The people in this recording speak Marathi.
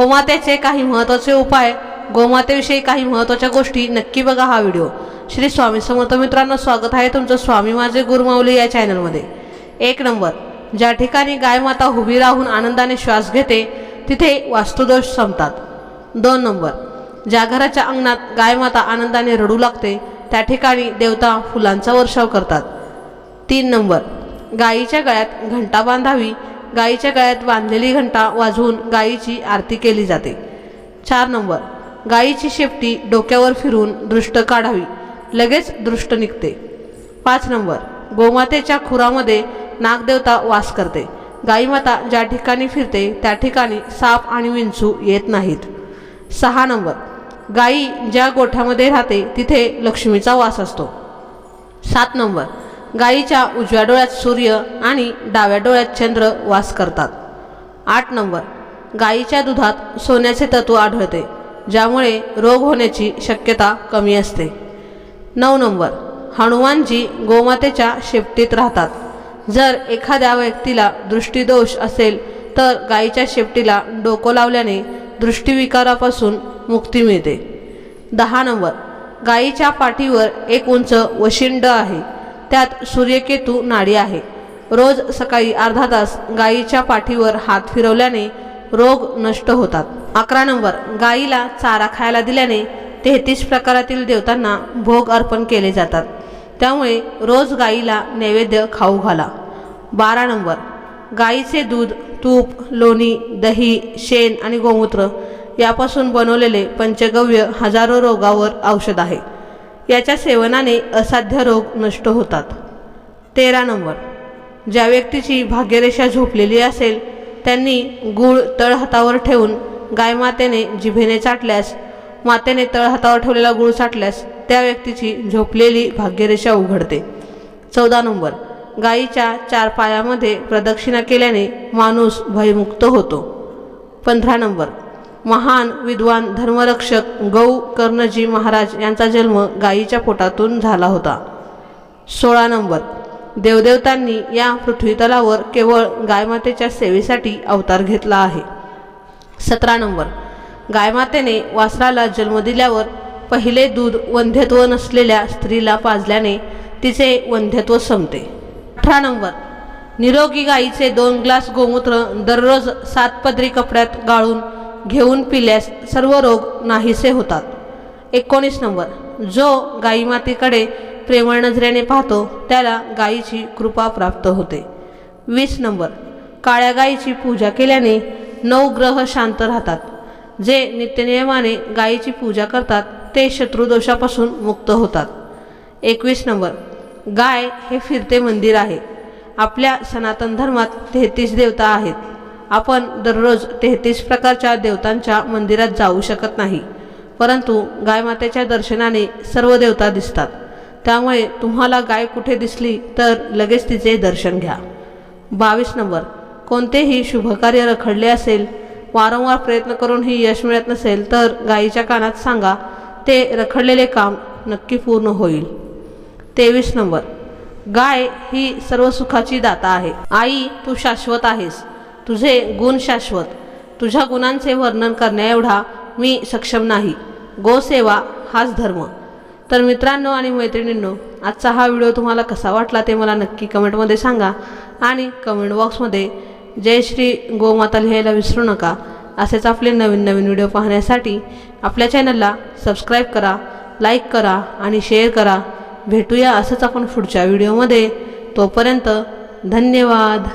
गोमातेचे काही महत्त्वाचे उपाय गोमातेविषयी काही महत्त्वाच्या गोष्टी नक्की बघा हा व्हिडिओ. श्री स्वामी समर्थ मित्रांनो स्वागत आहे तुमचं स्वामी माझे गुरुमाऊली या चॅनलमध्ये. एक नंबर ज्या ठिकाणी गाय माता उभी राहून आनंदाने श्वास घेते तिथे वास्तुदोष संपतात. दोन नंबर ज्या घराच्या अंगणात गाय माता आनंदाने रडू लागते त्या ठिकाणी देवता फुलांचा वर्षाव करतात. तीन नंबर गायीच्या गळ्यात घंटा बांधावी गायीच्या गळ्यात बांधलेली घंटा वाजवून गायीची आरती केली जाते. चार नंबर. गायीची शेपटी डोक्यावर फिरून दृष्ट काढावी. लगेच दृष्ट निघते. पाच नंबर. गोमातेच्या खुरामध्ये नागदेवता वास करते. गाईमाता ज्या ठिकाणी फिरते त्या ठिकाणी साप आणि विंचू येत नाहीत. सहा नंबर. गायी ज्या गोठ्यामध्ये राहते तिथे लक्ष्मीचा वास असतो. सात नंबर. गायीच्या उजव्या डोळ्यात सूर्य आणि डाव्या डोळ्यात चंद्र वास करतात. आठ नंबर. गायीच्या दुधात सोन्याचे तत्व आढळते ज्यामुळे रोग होण्याची शक्यता कमी असते. नऊ नंबर. हनुमानजी गोमातेच्या शेपटीत राहतात. जर एखाद्या व्यक्तीला दृष्टीदोष असेल तर गायीच्या शेपटीला डोकं लावल्याने दृष्टीविकारापासून मुक्ती मिळते. दहा नंबर. गायीच्या पाठीवर एक उंच वशिंड आहे. त्यात सूर्यकेतू नाडी आहे. रोज सकाळी अर्धा तास गायीच्या पाठीवर हात फिरवल्याने रोग नष्ट होतात. अकरा नंबर गायीला चारा खायला दिल्याने तेहतीस प्रकारातील देवतांना भोग अर्पण केले जातात. त्यामुळे रोज गायीला नैवेद्य खाऊ घाला. बारा नंबर गायीचे दूध तूप लोणी दही शेण आणि गोमूत्र यापासून बनवलेले पंचगव्य हजारो रोगावर औषध आहे. याच्या सेवनाने असाध्य रोग नष्ट होतात. तेरा नंबर. ज्या व्यक्तीची भाग्यरेषा झोपलेली असेल त्यांनी गूळ तळहातावर ठेवून गायमातेने जिभेने चाटल्यास मातेने तळहातावर ठेवलेला गूळ चाटल्यास त्या व्यक्तीची झोपलेली भाग्यरेषा उघडते. चौदा नंबर. गायीच्या चार पायामध्ये प्रदक्षिणा केल्याने माणूस भयमुक्त होतो. पंधरा नंबर. महान विद्वान धर्मरक्षक गौ कर्णजी महाराज यांचा जन्म गायीच्या पोटातून झाला होता. सोळा नंबर. देवदेवतांनी या पृथ्वीतलावर केवळ गायमातेच्या सेवेसाठी अवतार घेतला आहे. सतरा नंबर. गायमातेने वासराला जन्म दिल्यावर पहिले दूध वंध्यत्व नसलेल्या स्त्रीला पाजल्याने तिचे वंध्यत्व संपते. अठरा नंबर. निरोगी गायीचे दोन ग्लास गोमूत्र दररोज सात पदरी कपड्यात गाळून घेऊन पिल्यास सर्व रोग नाहीसे होतात. एकोणीस नंबर. जो गाईमातेकडे प्रेमळ नजरेने पाहतो त्याला गायीची कृपा प्राप्त होते. वीस नंबर. काळ्या गायीची पूजा केल्याने नऊ ग्रह शांत राहतात. जे नित्यनियमाने गायीची पूजा करतात ते शत्रुदोषापासून मुक्त होतात. एकवीस नंबर. गाय हे फिरते मंदिर आहे. आपल्या सनातन धर्मात तेहतीस देवता आहेत. आपण दररोज तेहतीस प्रकारच्या देवतांच्या मंदिरात जाऊ शकत नाही. परंतु गायमातेच्या दर्शनाने सर्व देवता दिसतात. त्यामुळे तुम्हाला गाय कुठे दिसली तर लगेच तिचे दर्शन घ्या. बावीस नंबर. कोणतेही शुभकार्य रखडले असेल वारंवार प्रयत्न करूनही यश मिळत नसेल तर गायीच्या कानात सांगा ते रखडलेले काम नक्की पूर्ण होईल. तेवीस नंबर. गाय ही सर्व सुखाची दाता आहे. आई तू शाश्वत आहेस. तुझे गुण शाश्वत. तुझ्या गुणांचे वर्णन करण्याएवढा मी सक्षम नाही. गोसेवा हाच धर्म. तर मित्रांनो आणि मैत्रिणींनो आजचा हा व्हिडिओ तुम्हाला कसा वाटला ते मला नक्की कमेंटमध्ये सांगा आणि कमेंट बॉक्समध्ये जय श्री गोमाता लिहायला विसरू नका असेच आपले नवीन नवीन व्हिडिओ पाहण्यासाठी आपल्या चॅनलला सबस्क्राईब करा लाईक करा आणि शेअर करा. भेटूया असंच आपण पुढच्या व्हिडिओमध्ये. तोपर्यंत धन्यवाद.